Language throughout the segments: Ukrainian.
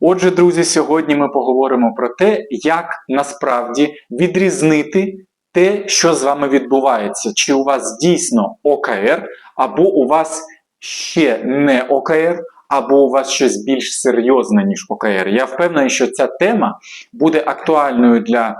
Отже, друзі, сьогодні ми поговоримо про те, як насправді відрізнити те, що з вами відбувається, чи у вас дійсно ОКР, або у вас ще не ОКР, або у вас щось більш серйозне, ніж ОКР. Я впевнений, що ця тема буде актуальною для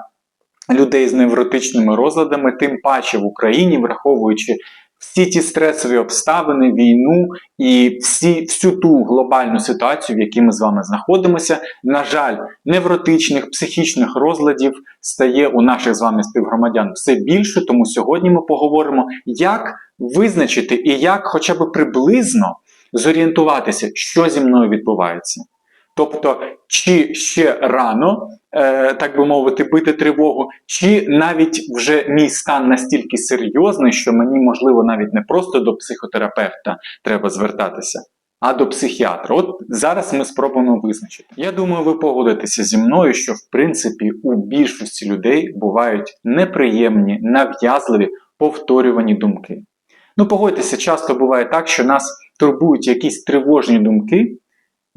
людей з невротичними розладами, тим паче в Україні, враховуючи всі ті стресові обставини, війну і всі, всю ту глобальну ситуацію, в якій ми з вами знаходимося. На жаль, невротичних психічних розладів стає у наших з вами співгромадян все більше. Тому сьогодні ми поговоримо, як визначити і як, хоча б приблизно зорієнтуватися, що зі мною відбувається. Тобто, чи ще рано, е, так би мовити, бити тривогу, чи навіть вже мій стан настільки серйозний, що мені можливо навіть не просто до психотерапевта треба звертатися, а до психіатра. От зараз ми спробуємо визначити. Я думаю, ви погодитеся зі мною, що в принципі у більшості людей бувають неприємні, нав'язливі, повторювані думки. Ну, погодьтеся, часто буває так, що нас турбують якісь тривожні думки.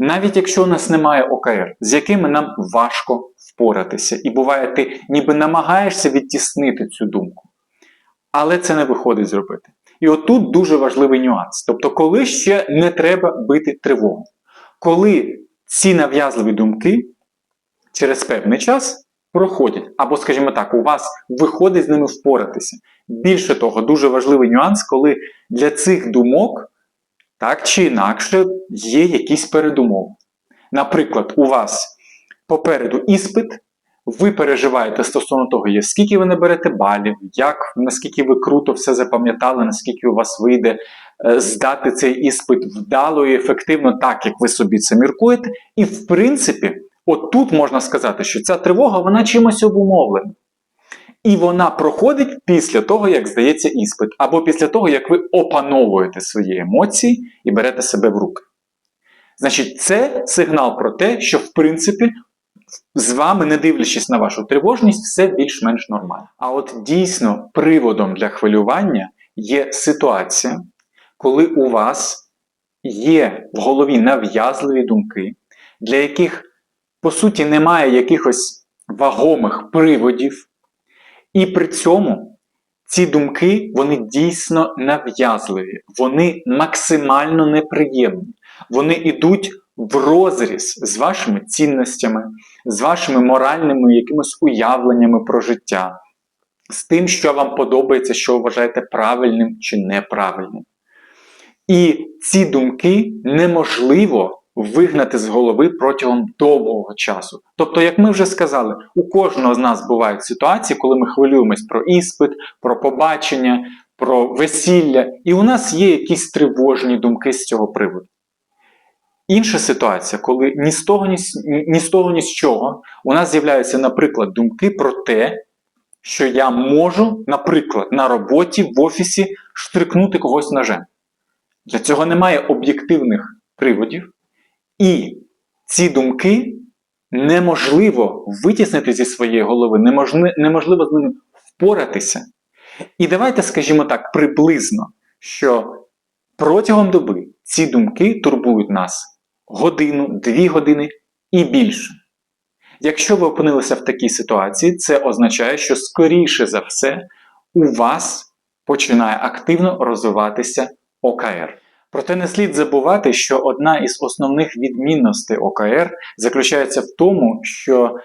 Навіть якщо у нас немає ОКР, з якими нам важко впоратися. І буває, ти ніби намагаєшся відтіснити цю думку, але це не виходить зробити. І отут дуже важливий нюанс. Тобто, коли ще не треба бити тривогу, коли ці нав'язливі думки через певний час проходять, або, скажімо так, у вас виходить з ними впоратися. Більше того, дуже важливий нюанс, коли для цих думок. Так чи інакше є якісь передумови. Наприклад, у вас попереду іспит, ви переживаєте стосовно того, є, скільки ви наберете балів, як, наскільки ви круто все запам'ятали, наскільки у вас вийде е, здати цей іспит вдало і ефективно, так як ви собі це міркуєте. І в принципі, от тут можна сказати, що ця тривога вона чимось обумовлена. І вона проходить після того, як здається іспит, або після того, як ви опановуєте свої емоції і берете себе в руки. Значить, це сигнал про те, що, в принципі, з вами, не дивлячись на вашу тривожність, все більш-менш нормально. А от дійсно приводом для хвилювання є ситуація, коли у вас є в голові нав'язливі думки, для яких, по суті, немає якихось вагомих приводів. І при цьому ці думки вони дійсно нав'язливі, вони максимально неприємні, вони йдуть в розріз з вашими цінностями, з вашими моральними якимись уявленнями про життя, з тим, що вам подобається, що вважаєте правильним чи неправильним. І ці думки неможливо вигнати з голови протягом довгого часу. Тобто, як ми вже сказали, у кожного з нас бувають ситуації, коли ми хвилюємось про іспит, про побачення, про весілля, і у нас є якісь тривожні думки з цього приводу. Інша ситуація, коли ні з того, ні з, ні з того, ні з чого у нас з'являються, наприклад, думки про те, що я можу, наприклад, на роботі в офісі штрикнути когось ножем. Для цього немає об'єктивних приводів, і ці думки неможливо витіснити зі своєї голови, неможливо з ними впоратися. І давайте скажімо так, приблизно, що протягом доби ці думки турбують нас годину, дві години і більше. Якщо ви опинилися в такій ситуації, це означає, що скоріше за все у вас починає активно розвиватися ОКР. Проте не слід забувати, що одна із основних відмінностей ОКР заключається в тому, що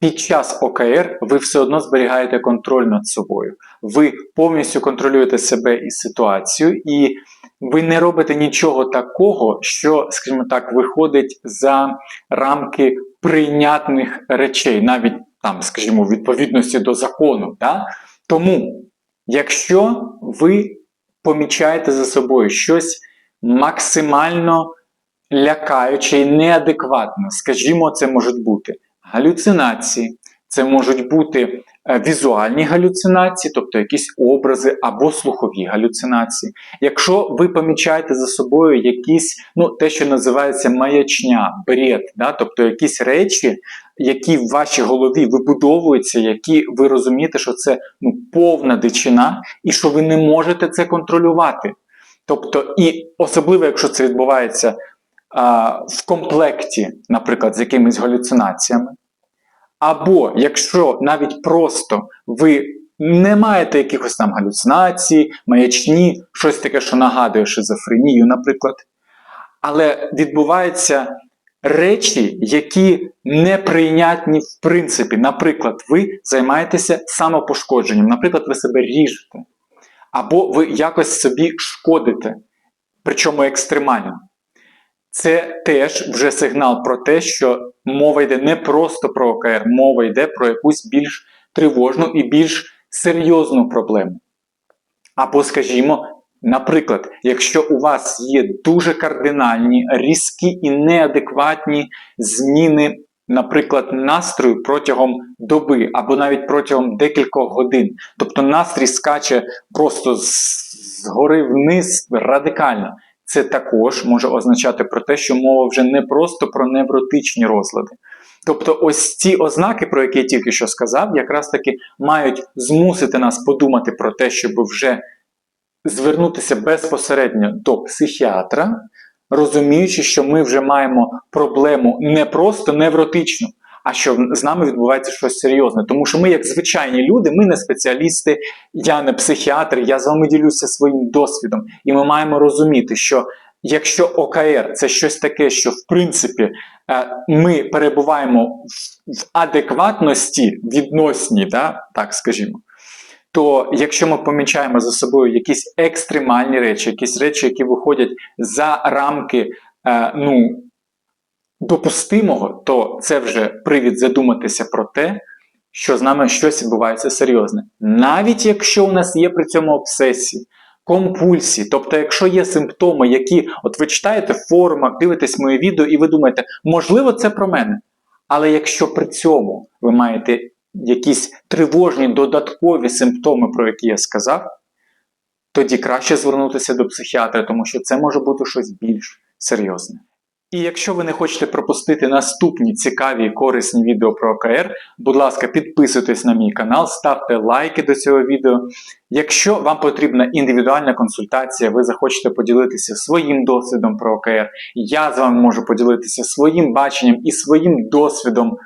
під час ОКР ви все одно зберігаєте контроль над собою. Ви повністю контролюєте себе і ситуацію, і ви не робите нічого такого, що, скажімо так, виходить за рамки прийнятних речей, навіть там, скажімо, відповідності до закону. Да? Тому, якщо ви помічаєте за собою щось максимально лякаюче і неадекватне. Скажімо, це можуть бути галюцинації, це можуть бути е, візуальні галюцинації, тобто якісь образи або слухові галюцинації. Якщо ви помічаєте за собою якісь, ну, те, що називається маячня, бред, да? тобто якісь речі, які в вашій голові вибудовуються, які ви розумієте, що це ну, повна дичина, і що ви не можете це контролювати. Тобто, і особливо, якщо це відбувається а, в комплекті, наприклад, з якимись галюцинаціями. Або якщо навіть просто ви не маєте якихось там галюцинацій, маячні, щось таке, що нагадує шизофренію, наприклад. Але відбуваються речі, які неприйнятні в принципі. Наприклад, ви займаєтеся самопошкодженням, наприклад, ви себе ріжете, або ви якось собі шкодите, причому екстремально. Це теж вже сигнал про те, що мова йде не просто про ОКР, мова йде про якусь більш тривожну і більш серйозну проблему. Або, скажімо, наприклад, якщо у вас є дуже кардинальні, різкі і неадекватні зміни, наприклад, настрою протягом доби або навіть протягом декількох годин, тобто настрій скаче просто згори вниз радикально. Це також може означати про те, що мова вже не просто про невротичні розлади. Тобто, ось ці ознаки, про які я тільки що сказав, якраз таки мають змусити нас подумати про те, щоб вже звернутися безпосередньо до психіатра, розуміючи, що ми вже маємо проблему не просто невротичну, а що з нами відбувається щось серйозне. Тому що ми, як звичайні люди, ми не спеціалісти, я не психіатр, я з вами ділюся своїм досвідом. І ми маємо розуміти, що якщо ОКР це щось таке, що в принципі е, ми перебуваємо в- адекватності відносній, да, так скажімо. То якщо ми помічаємо за собою якісь екстремальні речі, якісь речі, які виходять за рамки е, ну, допустимого, то це вже привід задуматися про те, що з нами щось відбувається серйозне. Навіть якщо у нас є при цьому обсесії, компульсії, тобто, якщо є симптоми, які от ви читаєте в форумах, дивитесь мої відео, і ви думаєте, можливо, це про мене. Але якщо при цьому ви маєте якісь тривожні додаткові симптоми, про які я сказав, тоді краще звернутися до психіатра, тому що це може бути щось більш серйозне. І якщо ви не хочете пропустити наступні цікаві і корисні відео про ОКР, будь ласка, підписуйтесь на мій канал, ставте лайки до цього відео. Якщо вам потрібна індивідуальна консультація, ви захочете поділитися своїм досвідом про ОКР, я з вами можу поділитися своїм баченням і своїм досвідом,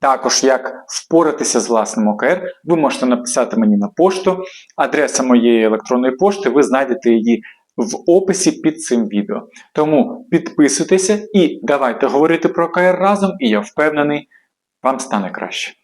також як впоратися з власним ОКР, ви можете написати мені на пошту. Адреса моєї електронної пошти, ви знайдете її в описі під цим відео. Тому підписуйтеся і давайте говорити про ОКР разом, і я впевнений, вам стане краще.